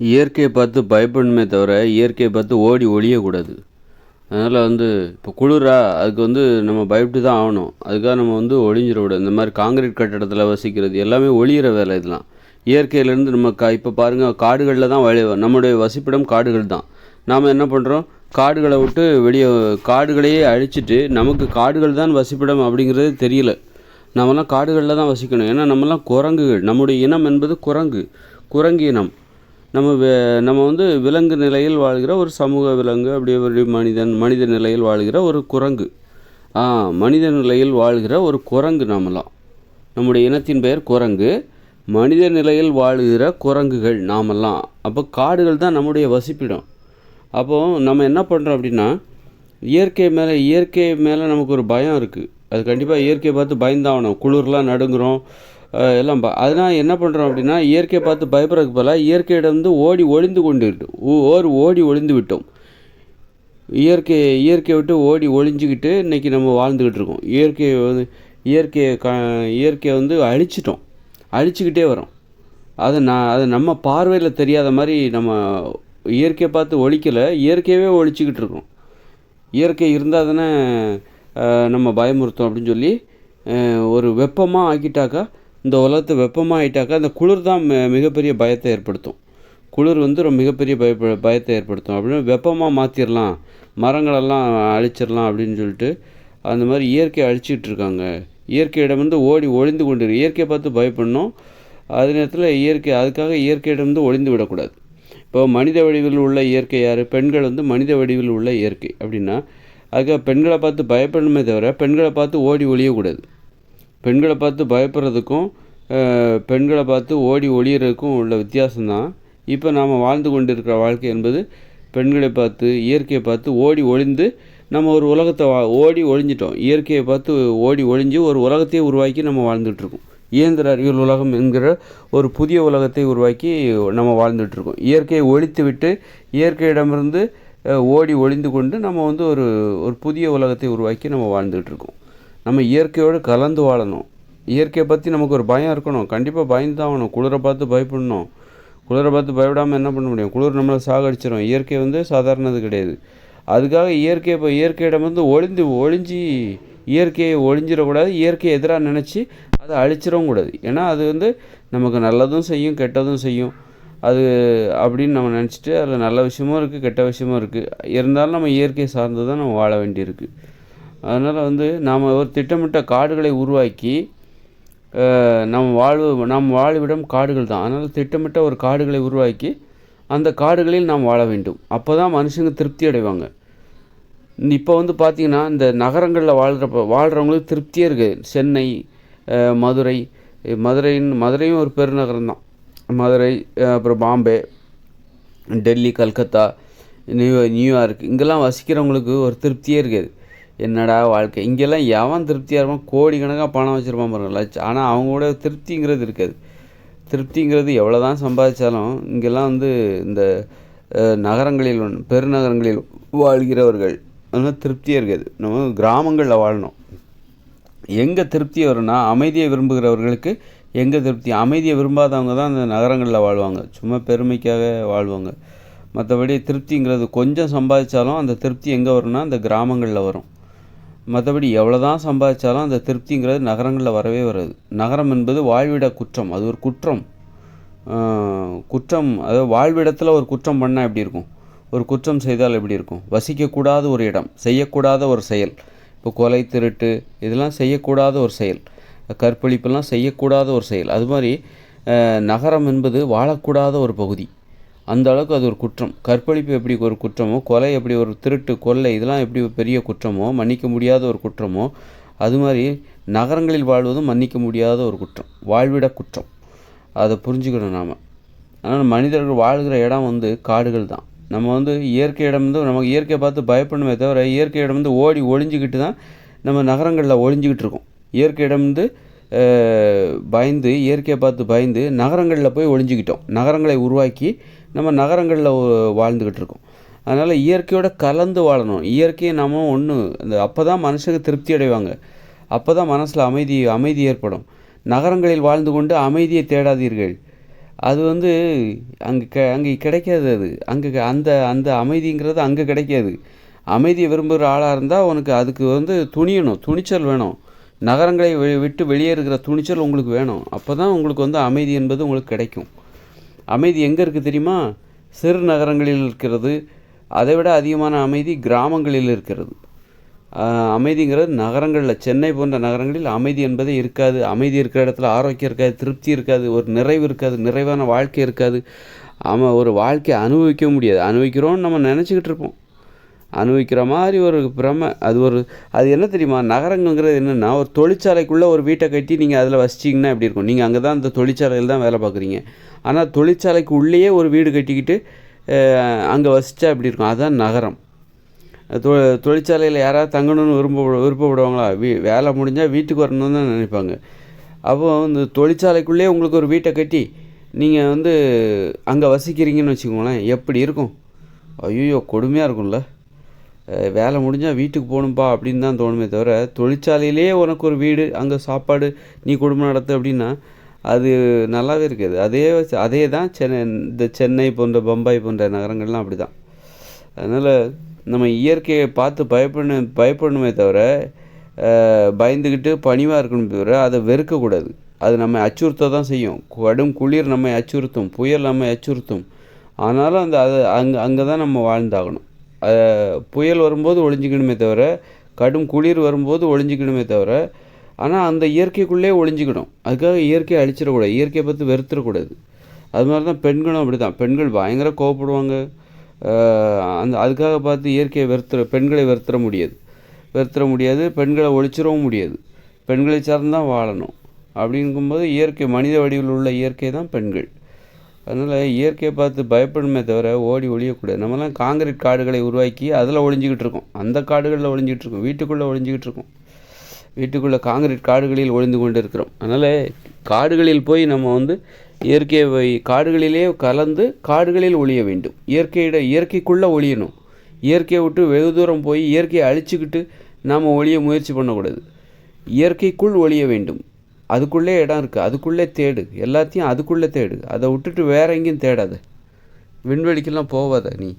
இயற்கையை பார்த்து பயப்படணுமே தவிர இயற்கையை பார்த்து ஓடி ஒழியக்கூடாது அதனால் வந்து இப்போ குளிரா அதுக்கு வந்து நம்ம பயப்பட்டு தான் ஆகணும். அதுக்காக நம்ம வந்து ஒழிஞ்சிடக்கூடாது இந்த மாதிரி காங்கிரீட் கட்டடத்தில் வசிக்கிறது எல்லாமே ஒளியிற வேலை இதெல்லாம் இயற்கையிலேருந்து நம்ம கா இப்போ பாருங்கள் காடுகளில் தான் வழி நம்முடைய வசிப்பிடம் காடுகள் தான். நாம் என்ன பண்ணுறோம் காடுகளை விட்டு வெளியே காடுகளையே அழிச்சிட்டு நமக்கு காடுகள் தான் வசிப்பிடம் அப்படிங்கிறது தெரியல. நம்மலாம் காடுகளில் தான் வசிக்கணும். ஏன்னா நம்மலாம் குரங்குகள். நம்முடைய இனம் என்பது குரங்கு. குரங்கு இனம். நம்ம வே- நம்ம வந்து விலங்கு நிலையில் வாழ்கிற ஒரு சமூக விலங்கு அப்படியே ஒரு மனிதன் மனித நிலையில் வாழ்கிற ஒரு குரங்கு. ஆ மனித நிலையில் வாழ்கிற ஒரு குரங்கு நாமெல்லாம். நம்முடைய இனத்தின் பெயர் குரங்கு. மனித நிலையில் வாழுகிற குரங்குகள் நாமெல்லாம். அப்போ காடுகள் தான் நம்முடைய வசிப்பிடம். அப்போது நம்ம என்ன பண்ணுறோம் அப்படின்னா இயற்கை மேலே இயற்கை மேலே நமக்கு ஒரு பயம் இருக்குது அது கண்டிப்பாக இயற்கையை பார்த்து பயந்தாகணும். குளிர்லாம் நடுங்குறோம். எல்லாம் பா அதனால் என்ன பண்ணுறோம் அப்படின்னா இயற்கையை பார்த்து பயப்படுறதுக்கு பதிலாக இயற்கையிடம் வந்து ஓடி ஒளிந்து கொண்டு ஓர் ஓடி ஒளிந்து விட்டோம். இயற்கை இயற்கையை விட்டு ஓடி ஒளிஞ்சிக்கிட்டு இன்றைக்கி நம்ம வாழ்ந்துக்கிட்டு இருக்கோம். இயற்கையை வந்து இயற்கையை க இயற்கையை வந்து அழிச்சிட்டோம். அழிச்சிக்கிட்டே வரோம். அதை நான் அதை நம்ம பார்வையில் தெரியாத மாதிரி நம்ம இயற்கையை பார்த்து ஒழிக்கலை இயற்கையவே ஒழிச்சிக்கிட்டு இருக்கோம். இயற்கை இருந்தால் தானே நம்ம பயமுறுத்தோம் அப்படின்னு சொல்லி ஒரு வெப்பமாக ஆக்கிட்டாக்கா இந்த உலகத்தை வெப்பமாகிட்டாக்கா அந்த குளிர் தான் மிகப்பெரிய பயத்தை ஏற்படுத்தும். குளிர் வந்து ரொம்ப மிகப்பெரிய பய பயத்தை ஏற்படுத்தும். அப்படின்னு வெப்பமாக மாற்றிடலாம் மரங்களெல்லாம் அழிச்சிடலாம் அப்படின்னு சொல்லிட்டு அந்த மாதிரி இயற்கையை அழிச்சிக்கிட்டு இருக்காங்க. இயற்கையிடமிருந்து ஓடி ஒளிந்து கொண்டு இயற்கையை பார்த்து பயப்படணும். அதே நேரத்தில் இயற்கை அதுக்காக இயற்கையிடமிருந்து ஒளிந்து விடக்கூடாது. இப்போ மனித வடிவில் உள்ள இயற்கை யார்? பெண்கள் வந்து மனித வடிவில் உள்ள இயற்கை. அப்படின்னா அதுக்காக பெண்களை பார்த்து பயப்படணுமே தவிர பெண்களை பார்த்து ஓடி ஒழியக்கூடாது பெண்களை பார்த்து பயப்படுறதுக்கும் பெண்களை பார்த்து ஓடி ஒளியறதுக்கும் உள்ள வித்தியாசம்தான். இப்போ நாம் வாழ்ந்து கொண்டிருக்கிற வாழ்க்கை என்பது பெண்களை பார்த்து இயற்கையை பார்த்து ஓடி ஒளிந்து நம்ம ஒரு உலகத்தை வா ஓடி ஒழிஞ்சிட்டோம் இயற்கையை பார்த்து ஓடி ஒழிஞ்சு ஒரு உலகத்தையே உருவாக்கி நம்ம வாழ்ந்துட்டுருக்கோம் இயந்திர அறிவியல் உலகம் என்கிற ஒரு புதிய உலகத்தை உருவாக்கி நம்ம வாழ்ந்துட்டுருக்கோம் இயற்கையை ஒழித்து விட்டு இயற்கையிடமிருந்து ஓடி ஒளிந்து கொண்டு நம்ம வந்து ஒரு ஒரு புதிய உலகத்தை உருவாக்கி நம்ம வாழ்ந்துட்டுருக்கோம் நம்ம இயற்கையோடு கலந்து வாழணும். இயற்கையை பற்றி நமக்கு ஒரு பயம் இருக்கணும். கண்டிப்பாக பயந்து தான் ஆகணும் குளிரை பார்த்து பயப்படணும். குளிரை பார்த்து பயப்படாமல் என்ன பண்ண முடியும்? குளிர் நம்மளை சாகடிச்சிடும் இயற்கை வந்து சாதாரணது கிடையாது. அதுக்காக இயற்கை இப்போ இயற்கையிடம் வந்து ஒளிந்து ஒழிஞ்சி இயற்கையை ஒழிஞ்சிடக்கூடாது இயற்கையை எதிராக நினச்சி அதை அழிச்சிடவும் கூடாது. ஏன்னா அது வந்து நமக்கு நல்லதும் செய்யும் கெட்டதும் செய்யும். அது அப்படின்னு நம்ம நினச்சிட்டு அதில் நல்ல விஷயமும் இருக்குது கெட்ட விஷயமும் இருக்குது இருந்தாலும் நம்ம இயற்கையை சார்ந்து தான் நம்ம வாழ வேண்டியிருக்கு. அதனால் வந்து நாம் ஒரு திட்டமிட்ட காடுகளை உருவாக்கி நம் வாழ்வு நம் வாழ்விடம் காடுகள் தான். அதனால் திட்டமிட்ட ஒரு காடுகளை உருவாக்கி அந்த காடுகளில் நாம் வாழ வேண்டும். அப்போ தான் மனுஷங்க திருப்தி அடைவாங்க. இப்போ வந்து பார்த்திங்கன்னா இந்த நகரங்களில் வாழ்கிறப்ப வாழ்கிறவங்களுக்கு திருப்தியே இருக்குது சென்னை மதுரை மதுரையின் மதுரையும் ஒரு பெருநகரம் தான். மதுரை அப்புறம் Bombay Delhi Calcutta new New York இங்கெல்லாம் வசிக்கிறவங்களுக்கு ஒரு திருப்தியே இருக்காது. என்னடா வாழ்க்கை? இங்கெல்லாம் எவன் திருப்தியாக இருப்பான்? கோடிக்கணக்காக பணம் வச்சுருப்பான் பாருங்கள் லட்சம் ஆனால் அவங்களோட திருப்திங்கிறது இருக்காது. திருப்திங்கிறது எவ்வளோ தான் சம்பாதிச்சாலும் இங்கெல்லாம் வந்து இந்த நகரங்களில் பெருநகரங்களில் வாழ்கிறவர்கள் அதனால் திருப்தியே இருக்காது. நம்ம கிராமங்களில் வாழணும். எங்கே திருப்தி வரும்னா அமைதியை விரும்புகிறவர்களுக்கு எங்கே திருப்தி? அமைதியை விரும்பாதவங்க தான் அந்த நகரங்களில் வாழ்வாங்க. சும்மா பெருமைக்காக வாழ்வாங்க. மற்றபடி திருப்திங்கிறது கொஞ்சம் சம்பாதிச்சாலும் அந்த திருப்தி எங்கே வரும்னா அந்த கிராமங்களில் வரும். மற்றபடி எவ்வளோ தான் சம்பாதிச்சாலும் அந்த திருப்திங்கிறது நகரங்களில் வரவே வராது. நகரம் என்பது வாழ்விட குற்றம். அது ஒரு குற்றம். குற்றம் அதாவது வாழ்விடத்தில் ஒரு குற்றம் பண்ணால் எப்படி இருக்கும்? ஒரு குற்றம் செய்தால் எப்படி இருக்கும்? வசிக்கக்கூடாத ஒரு இடம் செய்யக்கூடாத ஒரு செயல். இப்போ கொலை திருட்டு இதெல்லாம் செய்யக்கூடாத ஒரு செயல். கற்பழிப்பெல்லாம் செய்யக்கூடாத ஒரு செயல். அது மாதிரி நகரம் என்பது வாழக்கூடாத ஒரு பகுதி. அந்த அளவுக்கு அது ஒரு குற்றம். கற்பழிப்பு எப்படி ஒரு குற்றமோ கொலை எப்படி ஒரு திருட்டு கொள்ளை இதெல்லாம் எப்படி ஒரு பெரிய குற்றமோ மன்னிக்க முடியாத ஒரு குற்றமோ அது மாதிரி நகரங்களில் வாழ்வதும் மன்னிக்க முடியாத ஒரு குற்றம். வாழ்விட குற்றம். அதை புரிஞ்சுக்கணும் நாம். ஆனால் மனிதர்கள் வாழ்கிற இடம் வந்து காடுகள் தான். நம்ம வந்து இயற்கையிடம் வந்து நமக்கு இயற்கையை பார்த்து பயப்படணுமே தவிர இயற்கையிடம் வந்து ஓடி ஒழிஞ்சிக்கிட்டு தான் நம்ம நகரங்களில் ஒழிஞ்சிக்கிட்டு இருக்கோம். இயற்கையிடம் வந்து பயந்து இயற்கையை பார்த்து பயந்து நகரங்களில் போய் ஒழிஞ்சிக்கிட்டோம் நகரங்களை உருவாக்கி நம்ம நகரங்களில் வாழ்ந்துக்கிட்டு இருக்கோம் அதனால் இயற்கையோட கலந்து வாழணும். இயற்கையை நம்ம ஒன்று அந்த அப்போ தான் மனுஷங்க திருப்தி அடைவாங்க. அப்போ தான் மனசில் அமைதி அமைதி ஏற்படும். நகரங்களில் வாழ்ந்து கொண்டு அமைதியை தேடாதீர்கள். அது வந்து அங்கே க அங்கே கிடைக்காது அது. அங்கே அந்த அந்த அமைதிங்கிறது அங்கே கிடைக்காது. அமைதியை விரும்புகிற ஆளாக இருந்தால் உனக்கு அதுக்கு வந்து துணியணும் துணிச்சல் வேணும். நகரங்களை வெ விட்டு வெளியே இருக்கிற துணிச்சல் உங்களுக்கு வேணும். அப்போ தான் உங்களுக்கு வந்து அமைதி என்பது உங்களுக்கு கிடைக்கும். அமைதி எங்கே இருக்குது தெரியுமா? சிறு நகரங்களில் இருக்கிறது. அதை விட அதிகமான அமைதி கிராமங்களில் இருக்கிறது. அமைதிங்கிறது நகரங்களில் சென்னை போன்ற நகரங்களில் அமைதி என்பதே இருக்காது. அமைதி இருக்கிற இடத்துல ஆரோக்கியம் இருக்காது திருப்தி இருக்காது ஒரு நிறைவு இருக்காது நிறைவான வாழ்க்கை இருக்காது. ஆமாம் ஒரு வாழ்க்கையை அனுபவிக்க முடியாது. அனுபவிக்கிறோம்னு நம்ம நினச்சிக்கிட்டு இருப்போம். அனுபவிக்கிற மாதிரி ஒரு பிரமை. அது ஒரு அது என்ன தெரியுமா? நகரங்கிறது என்னென்னா ஒரு தொழிற்சாலைக்குள்ளே ஒரு வீட்டை கட்டி நீங்கள் அதில் வசிச்சிங்கன்னா எப்படி இருக்கும்? நீங்கள் அங்கே தான் அந்த தொழிற்சாலையில் தான் வேலை பார்க்குறீங்க. ஆனால் தொழிற்சாலைக்கு உள்ளேயே ஒரு வீடு கட்டிக்கிட்டு அங்கே வசித்தா எப்படி இருக்கும்? அதுதான் நகரம். தொ தொழிற்சாலையில் யாராவது தங்கணும்னு விரும்ப விருப்பப்படுவாங்களா? வீ வேலை முடிஞ்சால் வீட்டுக்கு வரணும்னு தான் நினைப்பாங்க. அப்போ இந்த தொழிற்சாலைக்குள்ளேயே உங்களுக்கு ஒரு வீட்டை கட்டி நீங்கள் வந்து அங்கே வசிக்கிறீங்கன்னு வச்சுக்கோங்களேன் எப்படி இருக்கும்? ஐயோ கொடுமையாக இருக்கும்ல. வேலை முடிஞ்சால் வீட்டுக்கு போகணும்ப்பா அப்படின்னு தான் தோணுமே தவிர தொழிற்சாலையிலேயே உனக்கு ஒரு வீடு அங்கே சாப்பாடு நீ குடும்பம் நடத்து அப்படின்னா அது நல்லாவே இருக்காது. அதே வச்சு- அதே தான் சென்னை இந்த சென்னை போன்ற பம்பாய் போன்ற நகரங்கள்லாம் அப்படி தான் அதனால் நம்ம இயற்கையை பார்த்து பயப்படணும் பயப்படணுமே தவிர பயந்துக்கிட்டு பணிவாக இருக்கணும் தவிர அதை வெறுக்கக்கூடாது. அது நம்ம அச்சுறுத்த தான் செய்யும். கடும் குளிர் நம்மை அச்சுறுத்தும் புயல் நம்மை அச்சுறுத்தும். ஆனாலும் அந்த அது அங்கே அங்கே தான் நம்ம வாழ்ந்தாகணும். புயல் வரும்போது ஒளிஞ்சிக்கணுமே தவிர கடும் குளிர் வரும்போது ஒளிஞ்சிக்கணுமே தவிர ஆனால் அந்த இயற்கைக்குள்ளே ஒளிஞ்சிக்கணும். அதுக்காக இயற்கையை அழிச்சிடக்கூடாது. இயற்கையை பார்த்து வெறுத்துடக்கூடாது. அது மாதிரி தான் பெண்களும் அப்படி தான் பெண்கள் பயங்கர கோவப்படுவாங்க. அந்த அதுக்காக பார்த்து இயற்கையை வெறுத்துற பெண்களை வெறுத்துற முடியாது. வெறுத்துற முடியாது. பெண்களை ஒழிச்சிடவும் முடியாது. பெண்களை சார்ந்து தான் வாழணும். அப்படிங்கும்போது இயற்கை மனித வடிவில் உள்ள இயற்கை தான் பெண்கள். அதனால் இயற்கையை பார்த்து பயப்படணுமே தவிர ஓடி ஒழியக்கூடாது நம்மலாம் காங்கிரீட் காடுகளை உருவாக்கி அதில் ஒழிஞ்சிக்கிட்டு இருக்கோம். அந்த காடுகளில் ஒழிஞ்சிக்கிட்டு இருக்கோம். வீட்டுக்குள்ளே ஒழிஞ்சிக்கிட்டு இருக்கோம். வீட்டுக்குள்ளே காங்கிரீட் காடுகளில் ஒளிந்து கொண்டு இருக்கிறோம் அதனால் காடுகளில் போய் நம்ம வந்து இயற்கையை வை- காடுகளிலே கலந்து காடுகளில் ஒழிய வேண்டும். இயற்கையிட இயற்கைக்குள்ளே ஒழியணும் இயற்கையை விட்டு வெகு தூரம் போய் இயற்கையை அழிச்சுக்கிட்டு நாம் ஒழிய முயற்சி பண்ணக்கூடாது. இயற்கைக்குள் ஒழிய வேண்டும். அதுக்குள்ளே இடம் இருக்குது அதுக்குள்ளே தேடு. எல்லாத்தையும் அதுக்குள்ளே தேடு. அதை விட்டுட்டு வேற எங்கேயும் தேடாத. விண்வெளிக்கெல்லாம் போவாத நீ.